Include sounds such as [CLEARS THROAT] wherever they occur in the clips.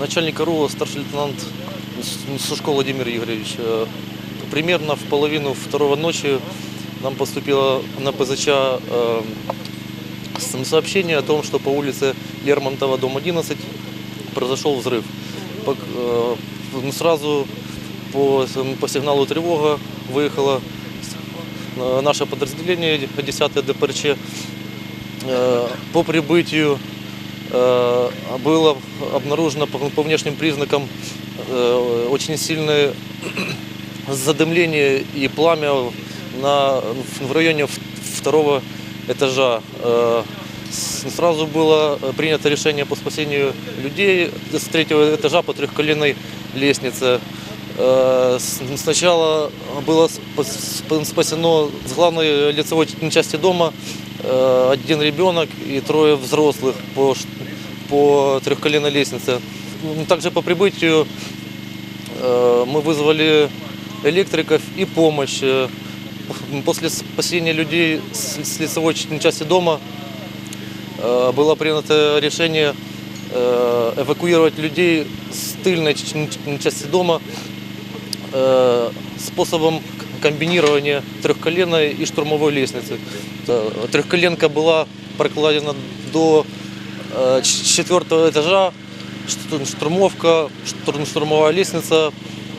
Начальник РУ, старший лейтенант Сушко Владимир Игоревич. Примерно в половину второго ночи нам поступило на ПЗЧ сообщение о том, что по улице Лермонтова, дом 11, произошел взрыв. Э, ну, Сразу по, по сигналу тревога выехало э, наше подразделение 10 ДПРЧ. Э, По прибытию было обнаружено по, внешним признакам э, очень сильное [CLEARS THROAT] задымление и пламя на, в районе второго этажа. Э, Сразу было принято решение по спасению людей с третьего этажа по трехколенной лестнице. Э, Сначала было спас- спа- спасено с главной лицевой части дома э, один ребенок и трое взрослых по, по трехколенной лестнице. М, Также по прибытию э, мы вызвали электриков и помощь. Э, После спасения людей с лицевой части дома э, было принято решение э, эвакуировать людей с тыльной части дома э, способом к- комбинирования трехколенной и штурмовой лестницы. Э, Трехколенка была прокладена до э, четвертого этажа, шту- штурмовка, штур- штурмовая лестница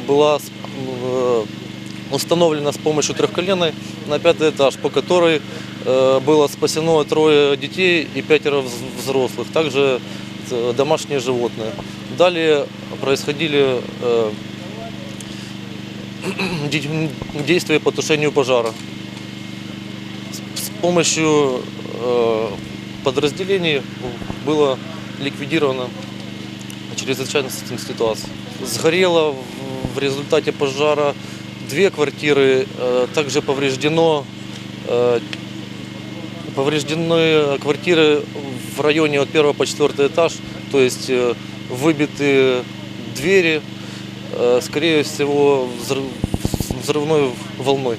была э, установлена с помощью трехколенной на пятый этаж, по которой э, было спасено трое детей и пятеро вз- взрослых, также э, домашние животные. Далее происходили э, [CLEARS THROAT] действия по тушению пожара. С- помощью подразделений было ликвидировано чрезвычайная ситуация. Сгорело в- результате пожара две квартиры, также повреждено повреждены квартиры в районе от первого по четвертый этаж, то есть выбиты двери, скорее всего, взрыв- взрывной волной.